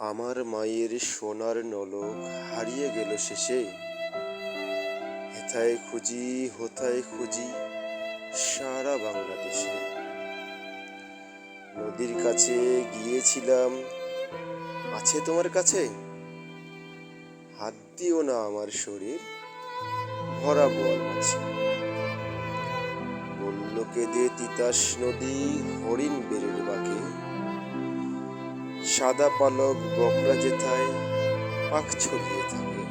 আমার মায়ের সোনার নলক হারিয়ে গেল শেষে। হেথায় খুঁজি, হোথায় খুঁজি সারা বাংলাদেশে। নদীর কাছে গিয়েছিলাম, আছে তোমার কাছে? হাত দিও না আমার শরীর, ভরা আছে। বলল, কেঁদে তিতাস নদী হরিণ বেরের বাঁকে। সাদা পালক বকরা যেথায়, পাক ছড়িয়ে থাকে।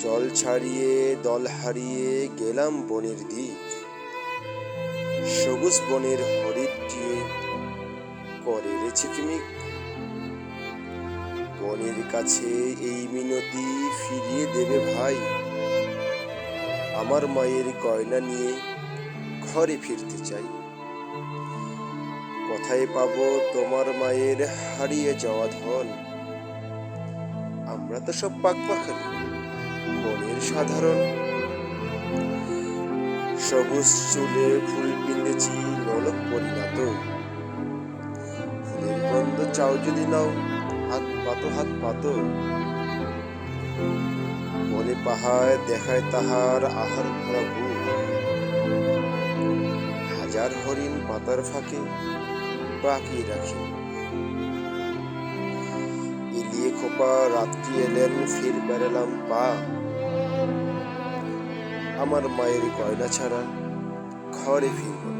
জল ছাড়িয়ে, দল হারিয়ে গেলাম বনের দিক। সবুজ বনের হরিণটিয়ে করে রে ঝিকমিক বনের কাছে এই মিনতি ফিরিয়ে দেবে ভাই। আমার মায়ের গয়না নিয়ে ঘরে ফিরতে চাই। কোথায় পাবো? তোমার মায়ের হারিয়ে যাওয়া ধন। আমরা তো সব পাক পাখালি বনের সাধারণ। সবুজ চুলে ফুল পিঁধেছি, নলক পরিণত। ফুলের গন্ধ চাও যদি নাও, হাত পাতো হাত পাতো। বনে পাহাড় দেখায় তাহার আহার ভরা হাজার হরিণ পাতার ফাঁকে বাকি রাখি। এলিয়ে খোপা রাত্রি এলেন, ফির বেড়ালাম পা। আমার মায়ের গয়না ছাড়া ঘরে ফিরব